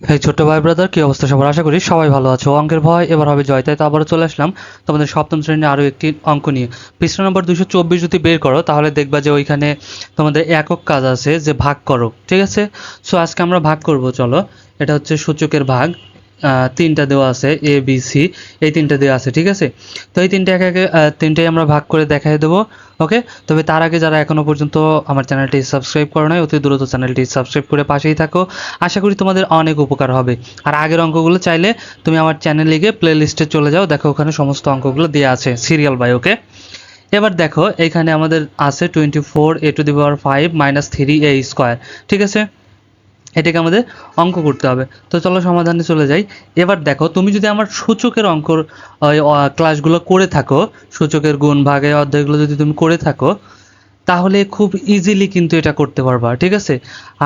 এই ছোট্ট ভাই ব্রাদার কি অবস্থা সবার? আশা করি সবাই ভালো আছো। অঙ্কের ভয়, এবার হবে জয়। তাই তো আবারও চলে আসলাম তোমাদের সপ্তম শ্রেণির আরও একটি অঙ্ক নিয়ে। পৃষ্ঠা নম্বর দুশো চব্বিশ যদি বের করো, তাহলে দেখবা যে ওইখানে তোমাদের একক কাজ আছে যে ভাগ করো, ঠিক আছে? সো আজকে আমরা ভাগ করব, চলো। এটা হচ্ছে সূচকের ভাগ। তিনটা দেওয়া আছে এ বি সি এই তিনটা দেওয়া আছে, ঠিক আছে? তো এই তিনটে একে একে তিনটেই আমরা ভাগ করে দেখাই দেবো ওকে তবে তার আগে যারা এখনও পর্যন্ত আমার চ্যানেলটি সাবস্ক্রাইব করো নাই, অতি দ্রুত চ্যানেলটি সাবস্ক্রাইব করে পাশেই থাকো। আশা করি তোমাদের অনেক উপকার হবে। আর আগের অঙ্কগুলো চাইলে তুমি আমার চ্যানেলে গিয়ে প্লে লিস্টে চলে যাও, দেখো ওখানে সমস্ত অঙ্কগুলো দেওয়া আছে সিরিয়াল বাই ওকে এবার দেখো, এখানে আমাদের আছে twenty four a to the power five minus three a square ঠিক আছে? এটাকে আমাদের অঙ্ক করতে হবে। তো চলো সমাধানে চলে যাই। এবার দেখো, তুমি যদি আমার সূচকের অঙ্কর ক্লাসগুলো করে থাকো, সূচকের গুণ ভাগে অধ্যায়গুলো যদি তুমি করে থাকো তাহলে খুব ইজিলি কিন্তু এটা করতে পারবা, ঠিক আছে?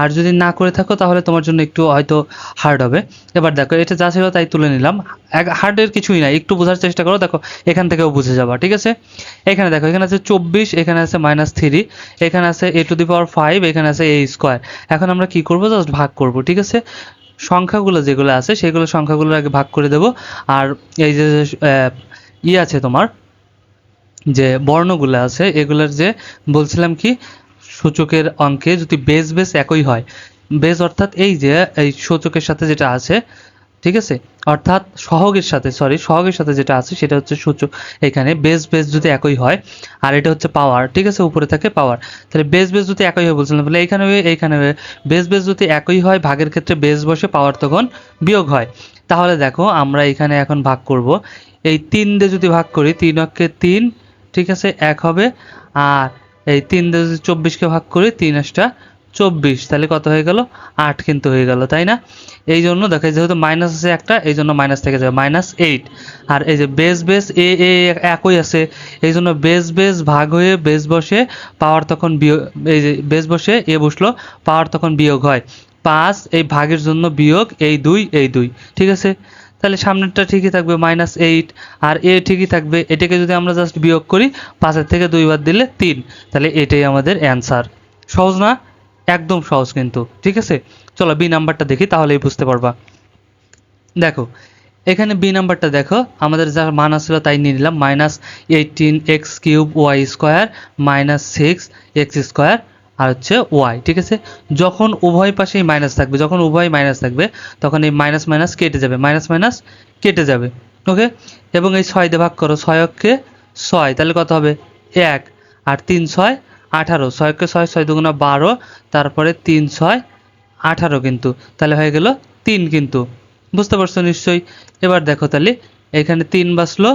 আর যদি না করে থাকো, তাহলে তোমার জন্য একটু হয়তো হার্ড হবে। এবার দেখো, এটা যা ছিল তাই তুলে নিলাম। হার্ডের কিছুই না একটু বোঝার চেষ্টা করো, দেখো, এখান থেকেও বুঝে যাবা, ঠিক আছে? এখানে দেখো, এখানে আছে চব্বিশ, এখানে আছে মাইনাস থ্রি এখানে আছে এ টু দি পাওয়ার ফাইভ এখানে আছে এ স্কোয়ার এখন আমরা কি করব? জাস্ট ভাগ করব, ঠিক আছে? সংখ্যাগুলো যেগুলো আছে, সেগুলো সংখ্যাগুলো আগে ভাগ করে দেব। আর এই যে ই আছে তোমার যে বর্ণগুলো আছে, এগুলোর যে বলছিলাম কি, সূচকের অঙ্কে যদি বেস বেস একই হয় বেস অর্থাৎ এই যে, এই সূচকের সাথে যেটা আছে, ঠিক আছে? অর্থাৎ সহগের সাথে সরি সহগের সাথে যেটা আছে, সেটা হচ্ছে সূচক। এখানে বেস বেস যদি একই হয়, আর এটা হচ্ছে পাওয়ার ঠিক আছে? উপরে থাকে পাওয়ার তাহলে বেস বেস যদি একই হয়, বলছিলাম, তাহলে এইখানে এইখানে বেস বেস যদি একই হয়, ভাগের ক্ষেত্রে বেস বসে পাওয়ার তখন বিয়োগ হয়। তাহলে দেখো, আমরা এখানে এখন ভাগ করব। এই তিন দিয়ে যদি ভাগ করি, তিন অক্ষে তিন ঠিক আছে, এক হবে। আর এই তিন যদি চব্বিশকে ভাগ করি, তিন আটটা চব্বিশ। তাহলে কত হয়ে গেল? আট কিন্তু হয়ে গেল, তাই না? এই জন্য দেখো যেহেতু মাইনাস আছে একটা, এই জন্য মাইনাস থেকে যাবে। মাইনাস এইট আর এই যে বেস বেস এ এ, একই আছে। এই জন্য বেস বেস ভাগ হয়ে বেস বসে পাওয়ার তখন বিয়োগ, এই যে বেস বসে এ বসল পাওয়ার তখন বিয়োগ হয়। পাঁচ, এই ভাগের জন্য বিয়োগ, এই দুই এই দুই। ঠিক আছে? তাহলে সামনেরটা ঠিকই থাকবে মাইনাস এইট আর এ ঠিকই থাকবে, এটাকে যদি আমরা জাস্ট বিয়োগ করি, পাঁচের থেকে দুইবার দিলে তিন। তাহলে এটাই আমাদের অ্যান্সার সহজ না? একদম সহজ কিন্তু, ঠিক আছে? চলো বি নাম্বারটা দেখি, তাহলেই বুঝতে পারবা। দেখো, এখানে বি নাম্বারটা দেখো, আমাদের যা মান আসছিল তাই নিয়ে নিলাম minus eighteen x cube y square minus six x square আর হচ্ছে ওয়াই ঠিক আছে? যখন উভয় পাশেই মাইনাস থাকবে, যখন উভয় মাইনাস থাকবে, তখন এই মাইনাস মাইনাস কেটে যাবে মাইনাস মাইনাস কেটে যাবে ওকে এবং এই ছয় দিয়ে ভাগ করো, ছয় অক্ষে ছয়, তাহলে কত হবে? এক, আর তিন ছয় আঠারো ছয়কে ছয় ছয় দুগুণা বারো, তারপরে তিন ছয় আঠারো কিন্তু, তাহলে হয়ে গেল তিন কিন্তু, বুঝতে পারছ নিশ্চয়ই? এবার দেখো তাহলে, এখানে তিন বাসলো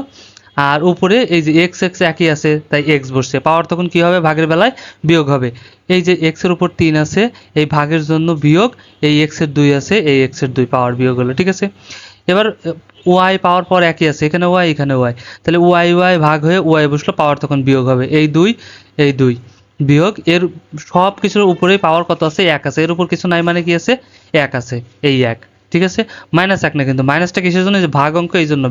আর উপরে এই যে এক্স এক্স একই আছে, তাই এক্স বসছে। পাওয়ার তখন কি হবে? ভাগের বেলায় বিয়োগ হবে। এই যে এক্সের উপর তিন আছে, এই ভাগের জন্য বিয়োগ, এই এক্সের দুই আছে, এই এক্সের দুই পাওয়ার বিয়োগ হলো, ঠিক আছে? এবার ওয়াই পাওয়ার পর একই আছে, এখানে ওয়াই এখানে ওয়াই তাহলে ওয়াই ওয়াই ভাগ হয়ে ওয়াই বসল, পাওয়ার তখন বিয়োগ হবে। এই দুই এই দুই বিয়োগ। এর সব কিছুর উপরেই পাওয়ার কত আছে? এক আছে। এর উপর কিছু নাই মানে কি আছে? এক আছে। এই এক। ঠিক আছে? মাইনাস এক না কিন্তু, মাইনাসটা কিসের জন্য? ভাগ অঙ্ক, এই জন্য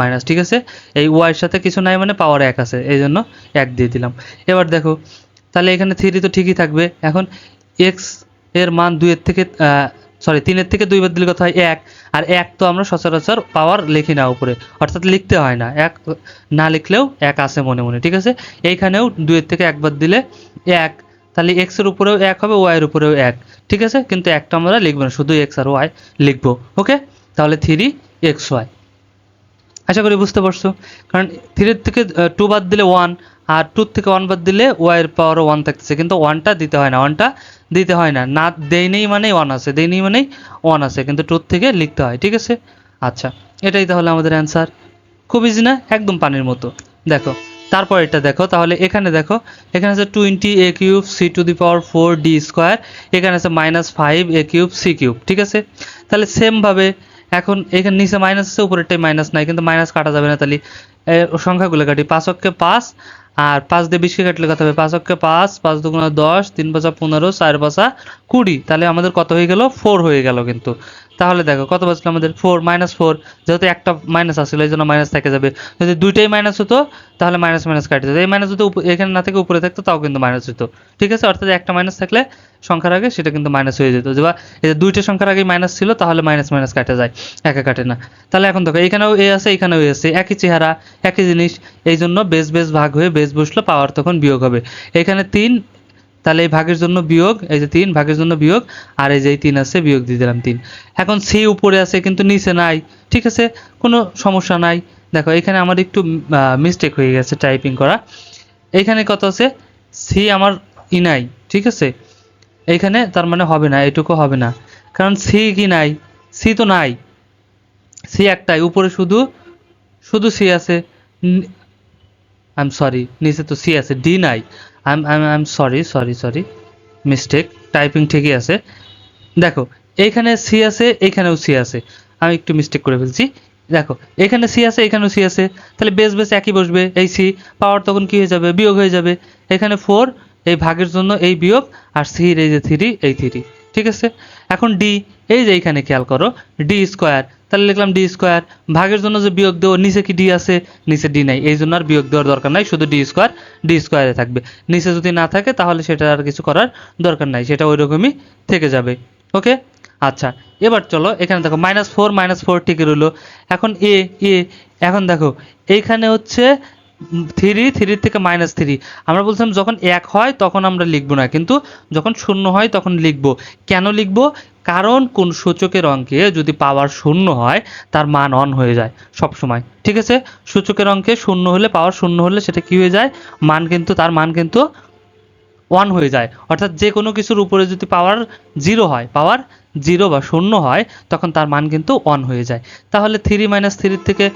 মাইনাস, ঠিক আছে? এই ওয়াইয়ের সাথে কিছু নাই মানে পাওয়ার এক আছে, এই জন্য এক দিয়ে দিলাম। এবার দেখো, তাহলে এখানে থ্রি তো ঠিকই থাকবে। এখন এক্সের মান দুইয়ের থেকে সরি তিনের থেকে দুই দুইবার দিলে কথা হয়? এক। আর এক তো আমরা সচরাচর পাওয়ার লিখি না উপরে। অর্থাৎ লিখতে হয় না। এক না লিখলেও এক আছে মনে মনে, ঠিক আছে? এইখানেও দুইয়ের থেকে একবার দিলে এক। তাহলে এক্সের উপরেও এক হবে ওয়াই এর উপরেও এক। ঠিক আছে? কিন্তু একটা আমরা লিখব না, শুধু এক্স আর ওয়াই লিখব ওকে তাহলে থ্রি এক্স ওয়াই আশা করি বুঝতে পারছ? কারণ থ্রির থেকে টু বাদ দিলে ওয়ান আর টুর থেকে ওয়ান বাদ দিলে ওয়াইয়ের পাওয়ারও ওয়ান থাকতেছে। কিন্তু ওয়ানটা দিতে হয় না ওয়ানটা দিতে হয় না। না দেই নেই মানেই ওয়ান আছে দেই নেই মানেই ওয়ান আছে, কিন্তু টুর থেকে লিখতে হয়, ঠিক আছে? আচ্ছা এটাই তাহলে আমাদের অ্যান্সার খুব ইজি না? একদম পানির মতো। দেখো তারপর এটা দেখো, তাহলে এখানে দেখো, এখানে আছে twenty a cube c to the power four d square এখানে আছে minus five a cube c cube ঠিক আছে? তাহলে সেমভাবে এখন এখানে নিচে মাইনাস আছে উপরেরটাই মাইনাস নাই, কিন্তু মাইনাস কাটা যাবে না তাহলে। সংখ্যাগুলো কাটি, পাঁচ অক্ষে পাঁচ আর পাঁচ দিয়ে বিশকে কাটলে কত হবে? পাঁচ অক্ষে পাঁচ পাঁচ দুগুণা দশ, তিন পাঁচা পনেরো, চার পাঁচা কুড়ি। তাহলে আমাদের কত হয়ে গেল? ফোর হয়ে গেল কিন্তু। তাহলে দেখো, কত বাজলো আমাদের? Four, minus four. যেহেতু একটা মাইনাস আসলে এই জন্য মাইনাস থেকে যাবে। যদি দুইটাই মাইনাস হতো, তাহলে মাইনাস মাইনাস কাটে যেত। এই মাইনাস যদি এখানে না থেকে উপরে থাকতো, তাও কিন্তু মাইনাস হতো। ঠিক আছে? অর্থাৎ একটা মাইনাস থাকলে সংখ্যার আগে সেটা কিন্তু মাইনাস হয়ে যেত। যে বা এই দুইটা সংখ্যার আগে মাইনাস ছিল, তাহলে মাইনাস মাইনাস কাটে যায়। একা কাটে না। তাহলে এখন দেখো এখানেও এ আছে এখানেও এ আছে। একই চেহারা, একই জিনিস। এই জন্য বেশ বেশ ভাগ হয়ে বেস বসল, পাওয়ার তখন বিয়োগ হবে। এখানে তিন, তাহলে এই ভাগের জন্য বিয়োগ, এই যে তিন, ভাগের জন্য বিয়োগ, আর এই যে তিন আছে, বিয়োগ দিয়ে দিলাম তিন। এখন সি উপরে আছে, কিন্তু নিচে নাই, ঠিক আছে? কোনো সমস্যা নাই। দেখো, এখানে আমার একটু মিস্টেক হয়ে গেছে টাইপিং করা। এইখানে কত আছে? সি আমার ই নাই, ঠিক আছে? এইখানে তার মানে হবে না, এটুকু হবে না। কারণ সি কি নাই? সি তো নাই। সি একটাই, উপরে শুধু শুধু সি আছে। আই এম সরি নিচে তো সি আছে ডি নাই। I am I am sorry sorry sorry mistake typing ঠিকই আছে। দেখো এইখানে সি আছে এইখানেও সি আছে। আমি একটু মিস্টেক করে ফেলছি। দেখো, এখানে সি আছে, এখানেও সি আছে। তাহলে বেস বেস একই বসবে, এই সি পাওয়ার তখন কি হয়ে যাবে? বিয়োগ হয়ে যাবে। এখানে ফোর এই ভাগের জন্য এই বিয়োগ, আর সির এই যে থ্রি এই থ্রি ঠিক আছে? এখন ডি এই যে এইখানে খেয়াল করো ডি স্কোয়ার তাহলে লিখলাম ডি স্কোয়ার ভাগের জন্য যে বিয়োগ দেবো, নিচে কি ডি আছে? নিচে ডি নাই। এই জন্য আর বিয়োগ দেওয়ার দরকার নাই, শুধু ডি স্কোয়ার ডি স্কোয়ারে থাকবে। নিচে যদি না থাকে, তাহলে সেটা আর কিছু করার দরকার নাই, সেটা ওই রকমই থেকে যাবে। ওকে? আচ্ছা এবার চলো, এখানে দেখো মাইনাস ফোর মাইনাস ফোর ঠিকই রইল। এখন এ এ এখন দেখো, এইখানে হচ্ছে থ্রি থ্রির থেকে মাইনাস থ্রি আমরা বলছিলাম যখন এক হয়, তখন আমরা লিখব না, কিন্তু যখন শূন্য হয়, তখন লিখব। কেন লিখব? কারণ কোন সূচকের অঙ্কে যদি পাওয়ার শূন্য হয়, তার মান অন হয়ে যায় সব সময় ঠিক আছে? সূচকের অঙ্কে শূন্য হলে পাওয়ার শূন্য হলে সেটা কি হয়ে যায়? মান কিন্তু, তার মান কিন্তু ওয়ান হয়ে যায়। অর্থাৎ যে কোনো কিছুর উপরে যদি পাওয়ার জিরো হয় পাওয়ার জিরো বা শূন্য হয়, তখন তার মান কিন্তু ওয়ান হয়ে যায়। তাহলে থ্রি মাইনাস থ্রির থেকে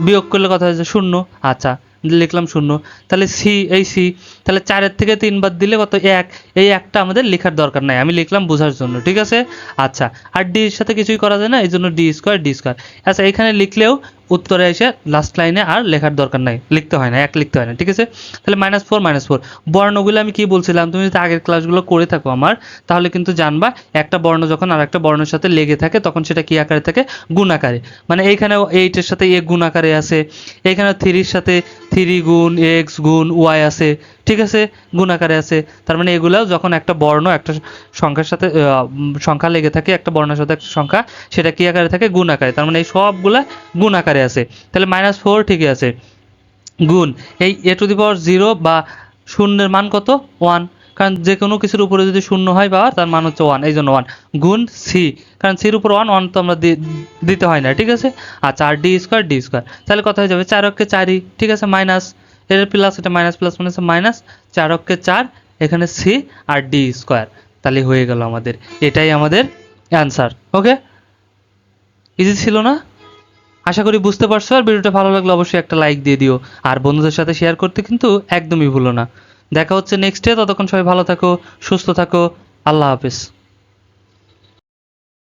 বিয়োগ করলে কথা হয়েছে শূন্য। আচ্ছা। লিখলাম শূন্য। তাহলে সি এই সি তাহলে চারের থেকে তিন বাদ দিলে কত? এক। এই একটা আমাদের লেখার দরকার নাই। আমি লিখলাম বোঝার জন্য, ঠিক আছে? আচ্ছা আর ডি এর সাথে কিছুই করা যায় না এই জন্য ডি স্কোয়ার ডি স্কোয়ার আচ্ছা এখানে লিখলেও উত্তরে এসে লাস্ট লাইনে আর লেখার দরকার নাই। লিখতে হয় না, এক লিখতে হয় না, ঠিক আছে? তাহলে মাইনাস ফোর মাইনাস ফোর বর্ণগুলো আমি কি বলছিলাম? তুমি যদি আগের ক্লাসগুলো করে থাকো আমার, তাহলে কিন্তু জানবা একটা বর্ণ যখন আর একটা বর্ণের সাথে লেগে থাকে, তখন সেটা কি আকারে থাকে? গুণ আকারে মানে এইখানে এইটের সাথে এ গুণ আকারে আছে এইখানে থ্রির সাথে থ্রি গুণ এক্স গুণ ওয়াই আছে। ঠিক আছে গুণ আকারে আছে। তার মানে এগুলাও যখন একটা বর্ণ, একটা সংখ্যার সাথে সংখ্যা লেগে থাকে, একটা বর্ণের সাথে একটা সংখ্যা, সেটা কি আকারে থাকে? গুণ আকারে তার মানে এই সবগুলা গুণ আকারে আছে। তাহলে মাইনাস ফোর ঠিকই আছে। গুণ। এই এ টু দি পাওয়ার জিরো বা শূন্যের মান কত? ওয়ান কারণ যে কোনো কিছুর উপরে যদি শূন্য হয় পাওয়ার, তার মান হচ্ছে ওয়ান এই জন্য ওয়ান গুণ সি কারণ সির উপর ওয়ান ওয়ান তো আমরা দিতে হয় না, ঠিক আছে? আচ্ছা আর ডি স্কোয়ার ডি স্কোয়ার তাহলে কথা হয়ে যাবে? চার অক্ষে চারই, ঠিক আছে? মাইনাস এর প্লাস এটা মাইনাস প্লাস মানে মাইনাস চার অক্ষে চার, এখানে সি আর ডি স্কোয়ার তাহলে হয়ে গেল আমাদের। এটাই আমাদের অ্যান্সার ওকে ইজি ছিল না? আশা করি বুঝতে পারছ, আর ভিডিওটা ভালো লাগলে অবশ্যই একটা লাইক দিয়ে দিও। আর বন্ধুদের সাথে শেয়ার করতে কিন্তু একদমই ভুলো না। দেখা হচ্ছে নেক্সট ডে ততক্ষণ সবাই ভালো থাকো, সুস্থ থাকো, আল্লাহ হাফেজ।